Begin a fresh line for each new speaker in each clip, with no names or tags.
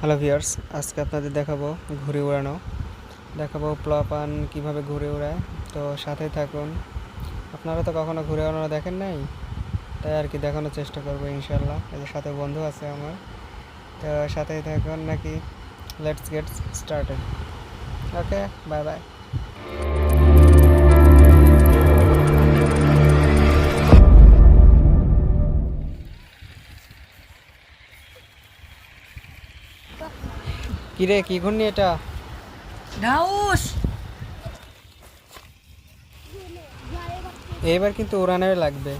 Hello viewers আজকে আপনাদের দেখাবো ঘুরে উড়ানো দেখাবো প্লপান কীভাবে ঘুরে উড়ায় তো সাথেই থাকুন। আপনারা তো কখনো ঘুরে উড়ানো দেখেন নাই? তাই আর কি দেখানোর চেষ্টা করব ইনশাল্লাহ এদের সাথে বন্ধু আছে আমার। তো সাথেই থাকুন নাকি? Let's get started okay bye bye কিরে কি ঘূর্ণি এটা?
ঢাউস!
এবার কিন্তু উড়ানোর লাগবে।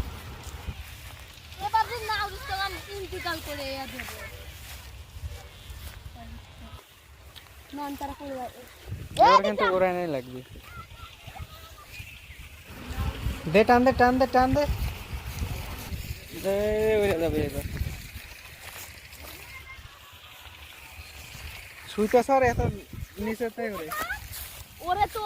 এবার
কিন্তু উড়ানোই লাগবে। দে টান দে টান দে টান দে। দে উড়ে যাবে এবার। শুইতে স্যার এত নিচে তাই করে।
ওরে তো।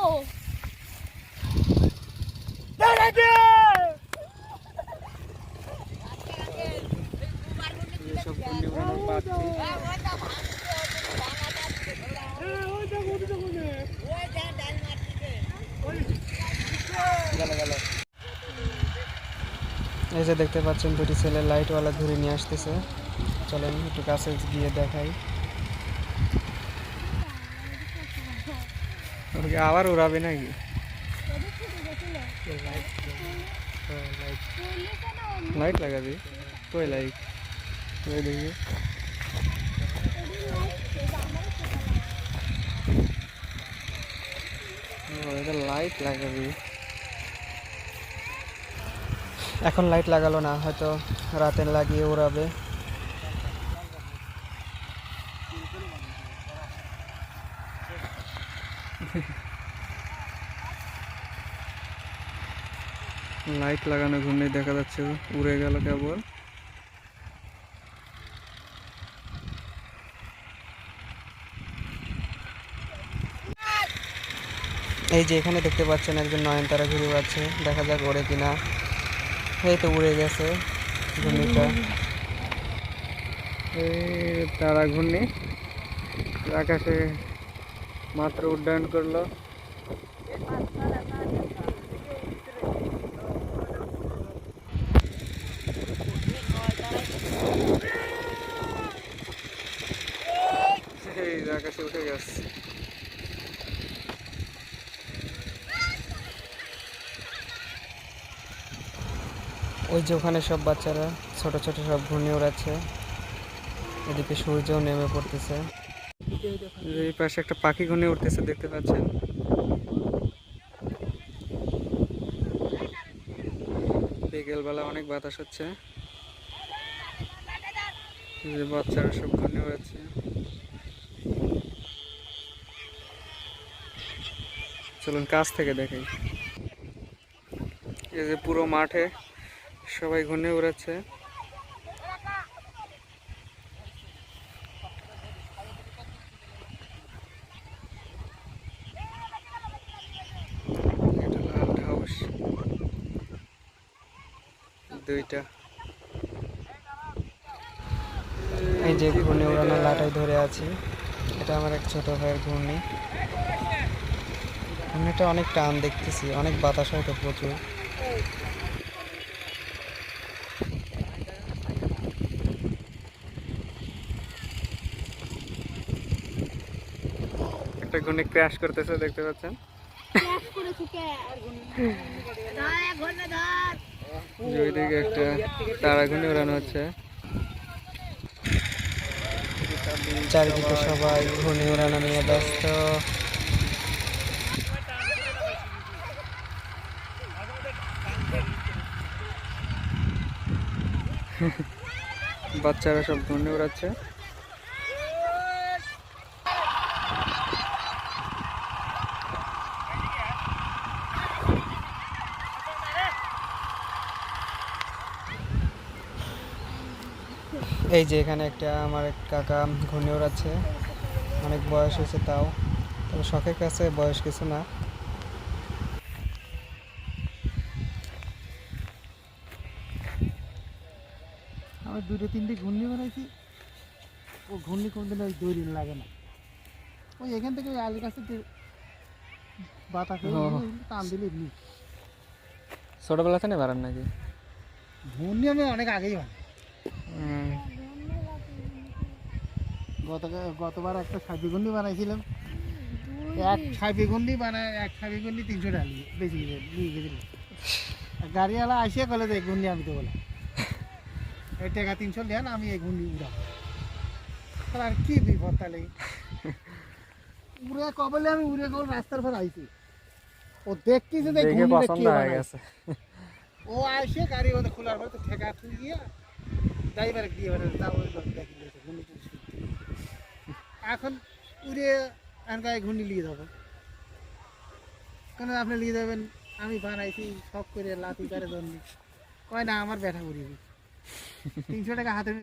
এই যে দেখতে পাচ্ছেন দুটি ছেলে লাইটওয়ালা ঘুরে নিয়ে আসতেছে। চলেন একটু কাছে গিয়ে দেখাই। ওকে আবার উড়াবে নাকি? লাইট লাগাবি? কই লাইট ওই দেখি। ও, এটা লাইট লাগাবি। এখন লাইট লাগালো না, হয়তো রাতে লাগিয়ে উড়াবে। লাইট লাগানো ঘূর্ণি দেখা যাচ্ছে, উড়ে গেল কেবল। এই যে এখানে দেখতে পাচ্ছেন একজন নয়নতারা ঘুরে বেড়াচ্ছে, দেখা যাক ওড়ে কিনা। এই তো উড়ে গেছে ঘূর্ণিটা। তারা ঘূর্ণি, আকাশে মাত্র উড্ডয়ন করল আকাশে উঠে গেছে ওই যে ওখানে সব বাচ্চারা, ছোট ছোট সব ঘূর্ণি উড়াচ্ছে এদিকে সূর্যও নেমে পড়তেছে। এই পাশে একটা পাখি ঘূর্ণি উঠতেছে, দেখতে পাচ্ছেন? বিকেলবেলা অনেক বাতাস হচ্ছে। যে বাচ্চারা সব ঘূর্ণি উড়াচ্ছে চলুন কাছ থেকে দেখাই এই যে পুরো মাঠে সবাই ঘুরে উড়াচ্ছে দুইটা। এই যে ঘূর্ণি উড়ানো লাটাই ধরে আছি। এটা আমার এক ছোট ভাইয়ের ঘূর্ণি। ঘূর্ণিটা অনেক টান দেখতেছি অনেক বাতাস হয়তো প্রচুর। একটা ঘূর্ণি ক্র্যাশ করতেছে দেখতে পাচ্ছেন?
ক্র্যাশ করেছে কে? ধর এক ঘণ্টা ধর।
ওইদিকে একটা তারা ঘূর্ণি উড়ানো হচ্ছে। চারিদিকে সবাই ঘূর্ণি উড়ানো নিয়ে ব্যস্ত। বাচ্চারা সব ঘূর্ণি উড়াচ্ছে এই যে এখানে একটা আমার এক কাকা ঘূর্ণি ওড়াচ্ছে। অনেক বয়স হয়েছে তাও। তবে শখের কাছে বয়স কিছু না।
আমি দুটো তিনটে ঘূর্ণি বানাইছি।
ও ঘূর্ণি কোনদিন ওই দুই দিন লাগে না। ওই এখান থেকে ওই আলুর কাছে যে বাতাসে টান দিলে এমনি।
ছোটবেলা থেকে বাড়ান নাকি?
ঘূর্ণি আমি অনেক আগেই বানাই। গতবার একটা সাবি গুন্ডি বানাইছিলাম। এক সাবি গুন্ডি বানায় এক সাবি গুন্ডি তিনশো টাকা বেশি নিয়ে গেছিল। গাড়িওয়ালা আসিয়া কলে যে গুন্ডি আমি তো বলে এই টাকা তিনশো নেন আমি এই গুন্ডি উড়াবো। তাহলে আর কি বিপদ তাহলে? উড়ে কবলে আমি উড়ে কবল রাস্তার পর আইছি। ও দেখতেছে যে
পছন্দ
কে
হয়ে গেছে।
ও আসে গাড়ি ওদের খোলার পরে তো ঠেকা তুই গিয়া ড্রাইভার দিয়ে এবারে তা ওই লোক দেখি শুনতে। এখন উড়ে এনকায় ঘুর্ণি নিয়ে যাব। কেন আপনি নিয়ে যাবেন? আমি বানাইছি সব করে লাতি করে জন্য কয় না, আমার ব্যথা করিয়ে তিনশো টাকা হাতে